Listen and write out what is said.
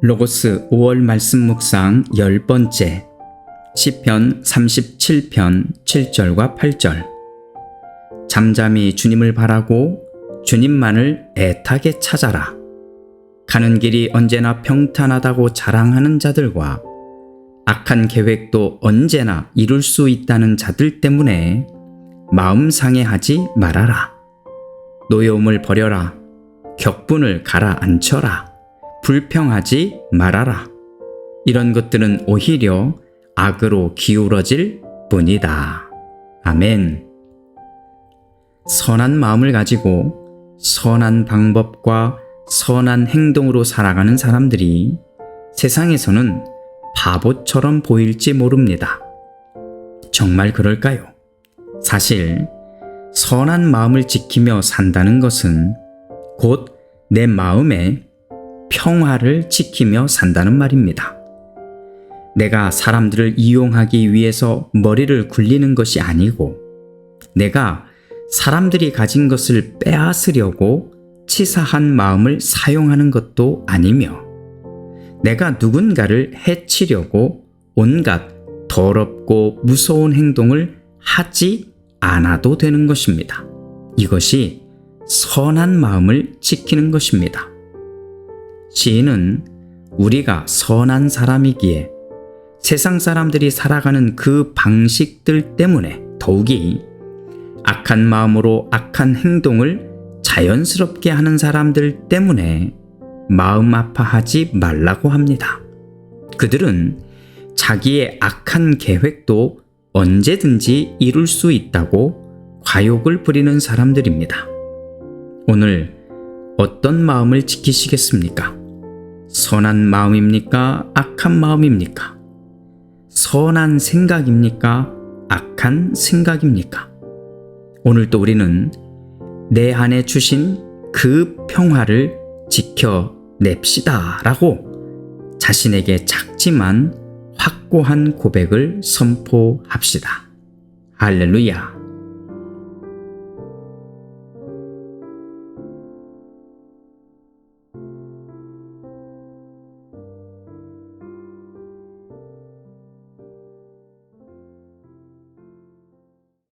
로고스 5월 말씀 묵상 10번째 시편 37편 7절과 8절 잠잠히 주님을 바라고 주님만을 애타게 찾아라. 가는 길이 언제나 평탄하다고 자랑하는 자들과 악한 계획도 언제나 이룰 수 있다는 자들 때문에 마음 상해하지 말아라. 노여움을 버려라. 격분을 가라앉혀라. 불평하지 말아라. 이런 것들은 오히려 악으로 기울어질 뿐이다. 아멘. 선한 마음을 가지고 선한 방법과 선한 행동으로 살아가는 사람들이 세상에서는 바보처럼 보일지 모릅니다. 정말 그럴까요? 사실, 선한 마음을 지키며 산다는 것은 곧 내 마음에 평화를 지키며 산다는 말입니다. 내가 사람들을 이용하기 위해서 머리를 굴리는 것이 아니고 내가 사람들이 가진 것을 빼앗으려고 치사한 마음을 사용하는 것도 아니며 내가 누군가를 해치려고 온갖 더럽고 무서운 행동을 하지 않아도 되는 것입니다. 이것이 선한 마음을 지키는 것입니다. 시인은 우리가 선한 사람이기에 세상 사람들이 살아가는 그 방식들 때문에 더욱이 악한 마음으로 악한 행동을 자연스럽게 하는 사람들 때문에 마음 아파하지 말라고 합니다. 그들은 자기의 악한 계획도 언제든지 이룰 수 있다고 과욕을 부리는 사람들입니다. 오늘 어떤 마음을 지키시겠습니까? 선한 마음입니까? 악한 마음입니까? 선한 생각입니까? 악한 생각입니까? 오늘 또 우리는 내 안에 주신 그 평화를 지켜냅시다 라고 자신에게 작지만 확고한 고백을 선포합시다. 할렐루야.